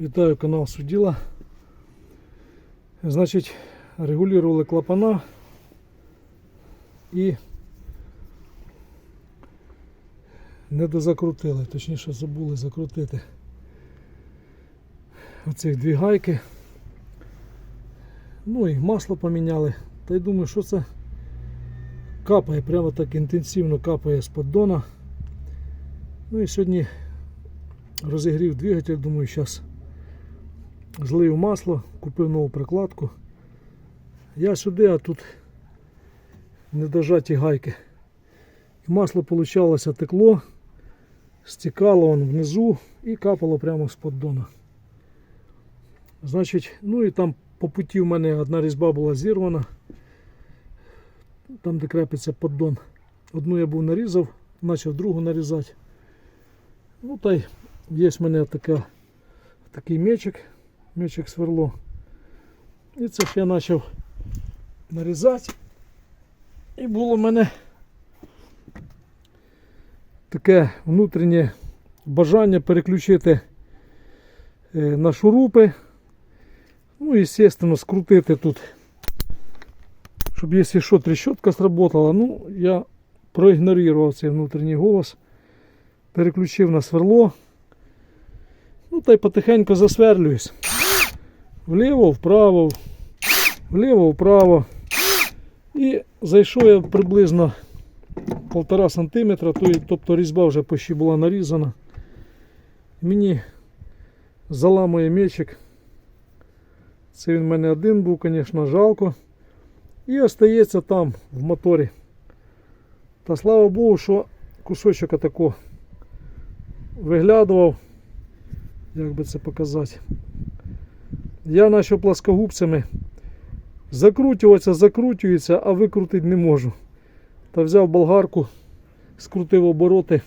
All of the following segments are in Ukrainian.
Вітаю канал Суділа. Значить, регулювали клапана і не дозакрутили, точніше забули закрутити оцих дві гайки. Ну і масло поміняли. Та й думаю, що це капає, прямо так інтенсивно капає з поддона. Ну і сьогодні розігрів двигатель, думаю, зараз злив масло, купив нову прикладку. Я сюди, а тут недожаті гайки. І масло получалося текло, стікало вон внизу і капало прямо з поддона. Значить, ну і там по путі в мене одна різьба була зірвана. Там, де крепиться поддон. Одну я був нарізав, почав другу нарізати. Ну та й є в мене така, такий мечик, мечик сверло. І це ж я почав нарізати. І було в мене таке внутрішнє бажання переключити е, на шурупи. Ну і, звісно, скрутити тут, щоб якщо що, трещотка сработала. Ну, я проігнорував цей внутрішній голос переключив на сверло. Ну та й потихеньку засверлююсь. Вліво, вправо, вліво, вправо. І зайшов я приблизно 1,5 см, тобто різьба вже почти була нарізана. Мені заламує мечик. Це він в мене один був, звісно, жалко. І остається там в моторі. Та слава Богу, що кусочок отако виглядував, як би це показати. Я почав пласкогубцями закрутюватися, закрутюється, а викрутити не можу. Та взяв болгарку, скрутив обороти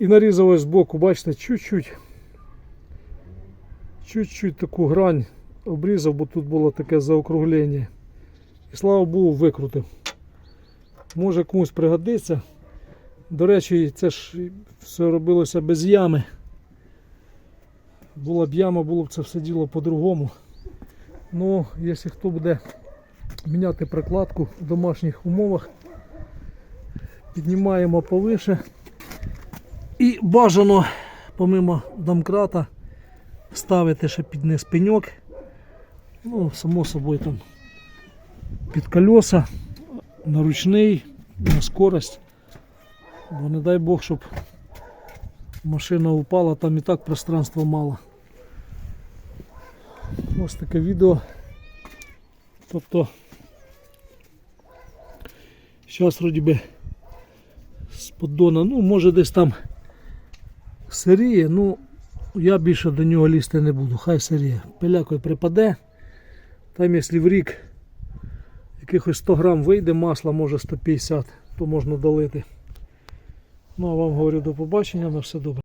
і нарізав ось збоку, бачите, чуть-чуть, чуть-чуть таку грань обрізав, бо тут було таке заокруглення. І слава Богу, викрутив. Може комусь пригодиться. До речі, це ж все робилося без ями. Була б яма, було б це все діло по-другому. Ну, якщо хто буде міняти прокладку в домашніх умовах, піднімаємо повише. І бажано, помимо домкрата, ставити ще під низ пеньок. Ну, само собою там під колеса, на ручний, на скорость. Бо не дай Бог, щоб машина упала, там і так пространства мало. Ось таке відео. Тобто зараз вроді би з поддона, ну може десь там сиріє, ну я більше до нього лізти не буду, хай сиріє. Пилякою припаде. Там якщо в рік якихось 100 грам вийде масла, може 150, то можна долити. Ну а вам говорю до побачення, на все добре.